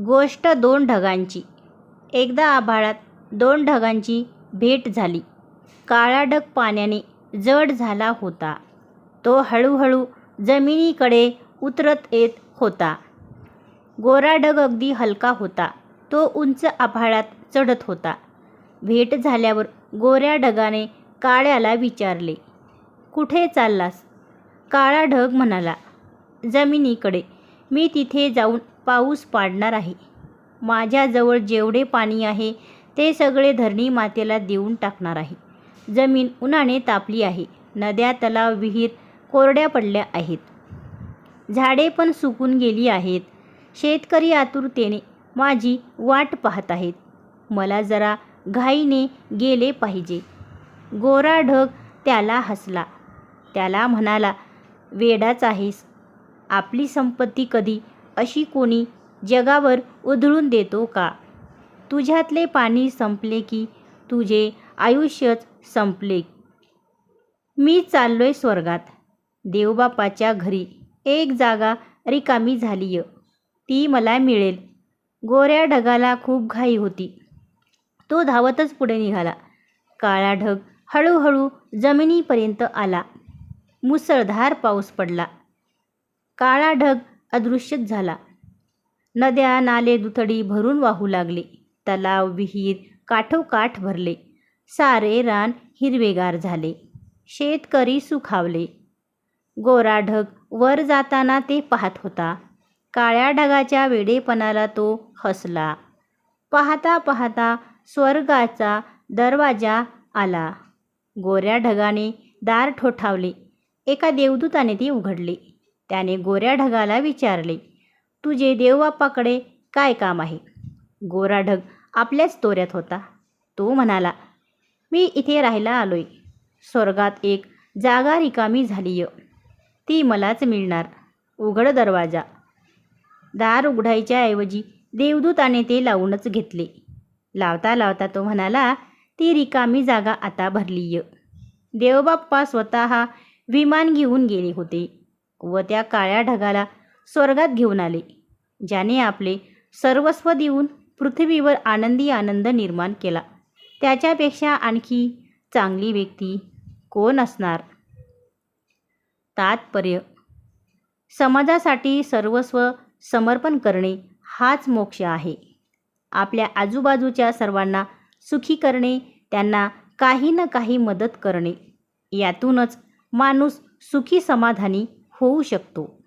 गोष्ट दोन ढगांची. एकदा आभाळात दोन ढगांची भेट झाली. काळा ढग पाण्याने जड झाला होता. तो हळूहळू जमिनीकडे उतरत येत होता. गोरा ढग अगदी हलका होता. तो उंच आभाळात चढत होता. भेट झाल्यावर गोऱ्या ढगाने काळ्याला विचारले कुठे चाललास? काळा ढग म्हणाला जमिनीकडे. मी तिथे जाऊन पाऊस पाडणार आहे. माझ्याजवळ जेवढे पाणी आहे ते सगळे धरणी मातेला देऊन टाकणार आहे. जमीन उन्हाने तापली आहे. नद्या तलाव विहीर कोरड्या पडल्या आहेत. झाडे पण सुकून गेली आहेत. शेतकरी आतुरतेने माझी वाट पाहत आहेत. मला जरा घाईने गेले पाहिजे. गोरा ढग त्याला हसला. त्याला म्हणाला वेडाच आहेस. आपली संपत्ती कधी अशी कोणी जगावर उधळून देतो का? तुझ्यातले पाणी संपले की तुझे आयुष्यच संपले. मी चाललोय स्वर्गात. देवबापाच्या घरी एक जागा रिकामी झालीय. ती मला मिळेल. गोऱ्या ढगाला खूप घाई होती. तो धावतच पुढे निघाला. काळा ढग हळूहळू जमिनीपर्यंत आला. मुसळधार पाऊस पडला. काळा ढग अदृश्यच झाला. नद्या नाले दुथडी भरून वाहू लागले. तलाव विहीर काठोकाठ भरले. सारे रान हिरवेगार झाले. शेतकरी सुखावले. गोरा ढग वर जाताना ते पाहत होता. काळ्या ढगाच्या वेडेपणाला तो हसला. पाहता पाहता स्वर्गाचा दरवाजा आला. गोऱ्या ढगाने दार ठोठावले. एका देवदूताने ते उघडले. त्याने गोऱ्या ढगाला विचारले तुझे देवबाप्पाकडे काय काम आहे? गोरा ढग आपल्याच तोऱ्यात होता. तो म्हणाला मी इथे राहायला आलोय. स्वर्गात एक जागा रिकामी झालीय. ती मलाच मिळणार. उघड दरवाजा. दार उघडायच्या ऐवजी देवदूताने ते लावूनच घेतले. लावता लावता तो म्हणाला ती रिकामी जागा आता भरलीय. देवबाप्पा स्वतः विमान घेऊन गेले होते. व त्या काळ्या ढगाला स्वर्गात घेऊन आले. ज्याने आपले सर्वस्व देऊन पृथ्वीवर आनंदी आनंद निर्माण केला. त्याच्यापेक्षा आणखी चांगली व्यक्ती कोण असणार? तात्पर्य. समाजासाठी सर्वस्व समर्पण करणे हाच मोक्ष आहे. आपल्या आजूबाजूच्या सर्वांना सुखी करणे त्यांना काही ना काही मदत करणे. यातूनच माणूस सुखी समाधानी होऊ शकतो.